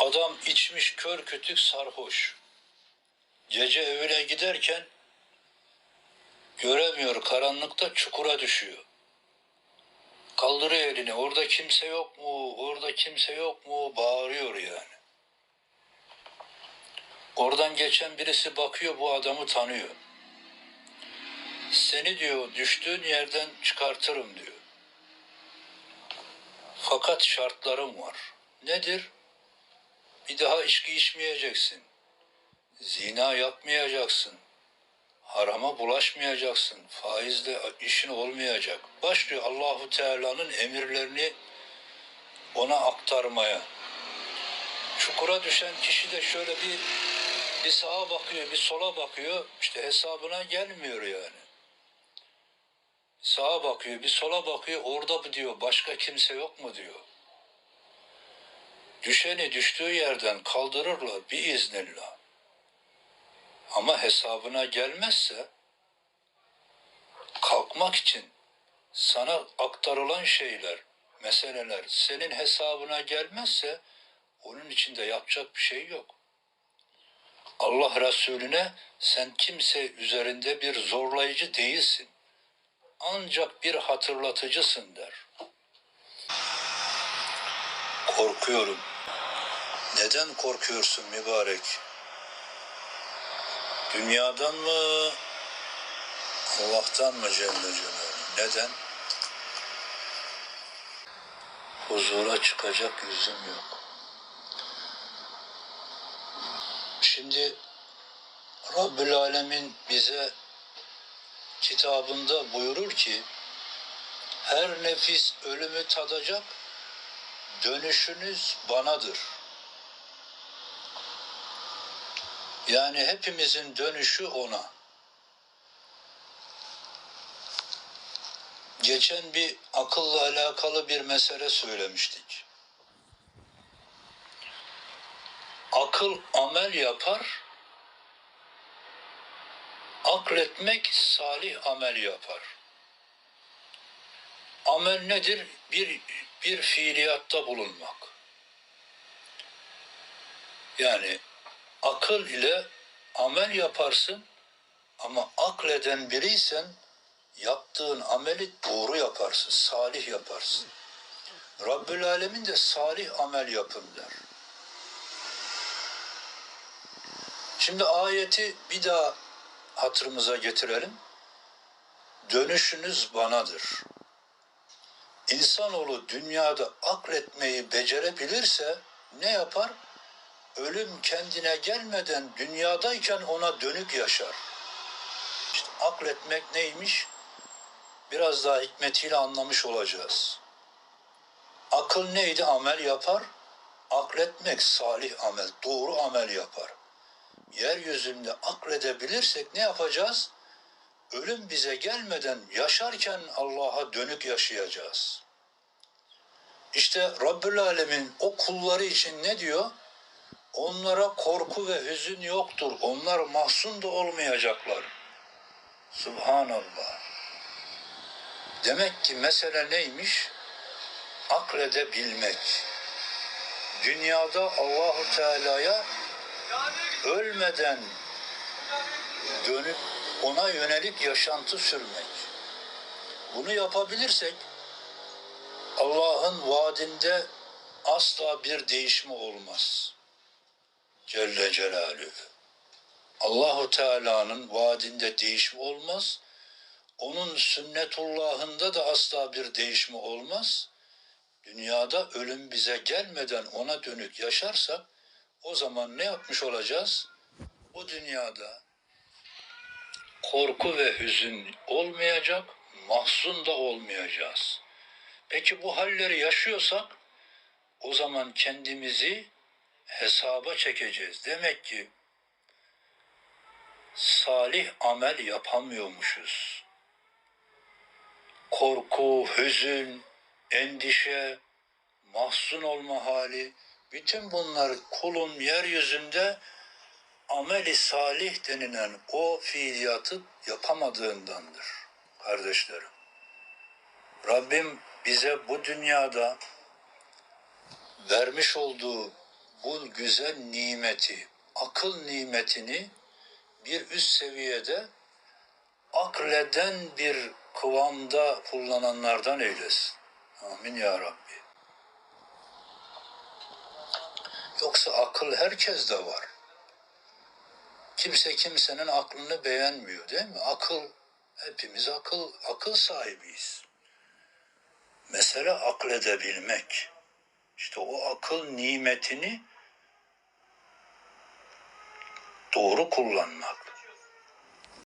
Adam içmiş kör kütük sarhoş. Gece evine giderken göremiyor karanlıkta çukura düşüyor. Kaldırıyor elini orada kimse yok mu orada kimse yok mu bağırıyor yani. Oradan geçen birisi bakıyor bu adamı tanıyor. Seni diyor düştüğün yerden çıkartırım diyor. Fakat şartlarım var. Nedir? Bir daha içki içmeyeceksin. Zina yapmayacaksın. Harama bulaşmayacaksın. Faizle işin olmayacak. Başlıyor Allahu Teala'nın emirlerini ona aktarmaya. Çukura düşen kişi de şöyle bir bir sağa bakıyor, bir sola bakıyor. İşte hesabına gelmiyor yani. Sağa bakıyor, bir sola bakıyor. Orada mı diyor, başka kimse yok mu diyor. Düşeni düştüğü yerden kaldırırlar bir iznillah. Ama hesabına gelmezse kalkmak için sana aktarılan şeyler, meseleler senin hesabına gelmezse onun içinde yapacak bir şey yok. Allah Resulüne sen kimse üzerinde bir zorlayıcı değilsin. Ancak bir hatırlatıcısın der. Korkuyorum. Neden korkuyorsun mübarek? Dünyadan mı? Allah'tan mı Celle Celaluhu? Neden? Huzura çıkacak yüzüm yok. Şimdi Rabbül Alemin bize kitabında buyurur ki her nefis ölümü tadacak dönüşünüz banadır. Yani hepimizin dönüşü ona. Geçen bir akılla alakalı bir mesele söylemiştik. Akıl amel yapar, akletmek salih amel yapar. Amel nedir? Bir, bir fiiliyatta bulunmak. Yani akıl ile amel yaparsın ama akleden biriysen yaptığın ameli doğru yaparsın, salih yaparsın. Rabbül Alemin de salih amel yapın der. Şimdi ayeti bir daha hatırımıza getirelim. Dönüşünüz banadır. İnsanoğlu dünyada akletmeyi becerebilirse ne yapar? Ölüm kendine gelmeden dünyadayken ona dönük yaşar. İşte akletmek neymiş? Biraz daha hikmetiyle anlamış olacağız. Akıl neydi? Amel yapar. Akletmek salih amel, doğru amel yapar. Yeryüzünde akledebilirsek ne yapacağız? Ölüm bize gelmeden yaşarken Allah'a dönük yaşayacağız. İşte Rabbül Alemin o kulları için ne diyor? Onlara korku ve hüzün yoktur. Onlar mahzun da olmayacaklar. Subhanallah. Demek ki mesele neymiş? Akledebilmek. Dünyada Allahu Teala'ya ölmeden dönüp ona yönelik yaşantı sürmek. Bunu yapabilirsek Allah'ın vaadinde asla bir değişme olmaz. Celle Celaluhu. Allahu Teala'nın vaadinde değişme olmaz. Onun sünnetullahında da asla bir değişme olmaz. Dünyada ölüm bize gelmeden ona dönük yaşarsak o zaman ne yapmış olacağız? Bu dünyada korku ve hüzün olmayacak, mahzun da olmayacağız. Peki bu halleri yaşıyorsak o zaman kendimizi hesaba çekeceğiz. Demek ki salih amel yapamıyormuşuz. Korku, hüzün, endişe, mahzun olma hali, bütün bunlar kulun yeryüzünde ameli salih denilen o fiiliyatı yapamadığındandır kardeşlerim. Rabbim bize bu dünyada vermiş olduğu bu güzel nimeti, akıl nimetini bir üst seviyede akleden bir kıvamda kullananlardan eylesin. Amin ya Rabbi. Yoksa akıl herkeste var. Kimse kimsenin aklını beğenmiyor değil mi? Akıl, hepimiz akıl, akıl sahibiyiz. Mesele akledebilmek. İşte o akıl nimetini doğru kullanmak.